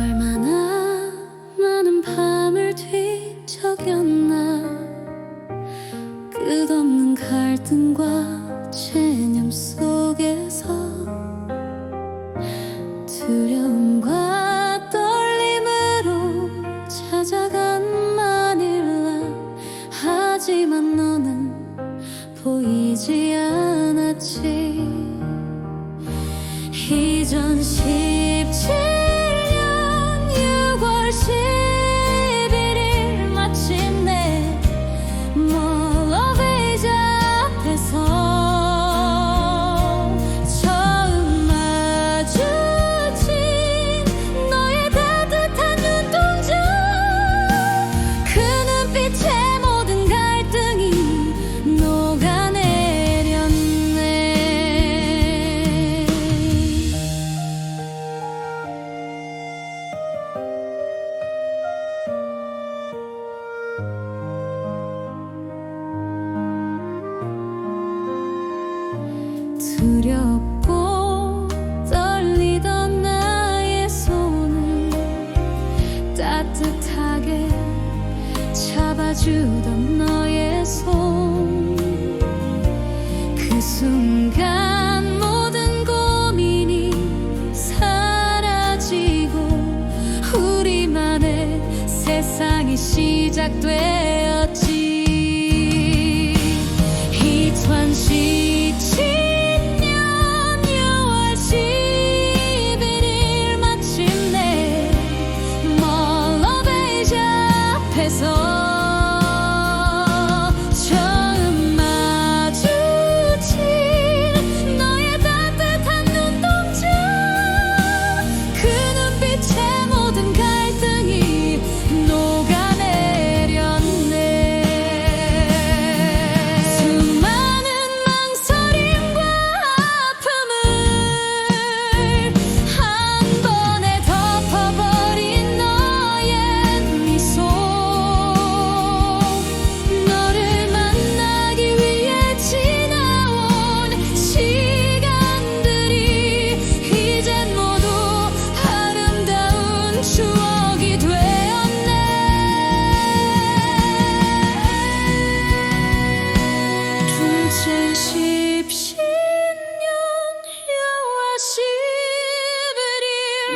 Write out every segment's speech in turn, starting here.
얼마나 많은 밤을 뒤척였나. 끝없는 갈등과 체념 속에서 두려움과 떨림으로 찾아간 마닐라. 하지만 너는 보이지 않았지. 이전 17 두렵고 떨리던 나의 손을 따뜻하게 잡아주던 너의 손. 그 순간 모든 고민이 사라지고 우리만의 세상이 시작되었지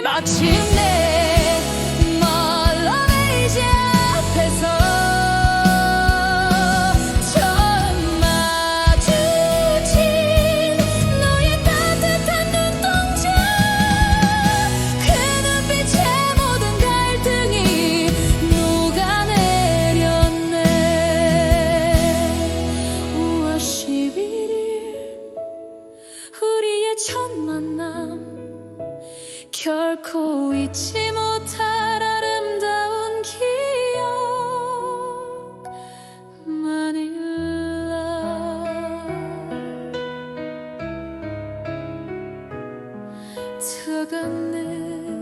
마침내 결코 잊지 못할 아름다운 기억 마닐라 들어갔네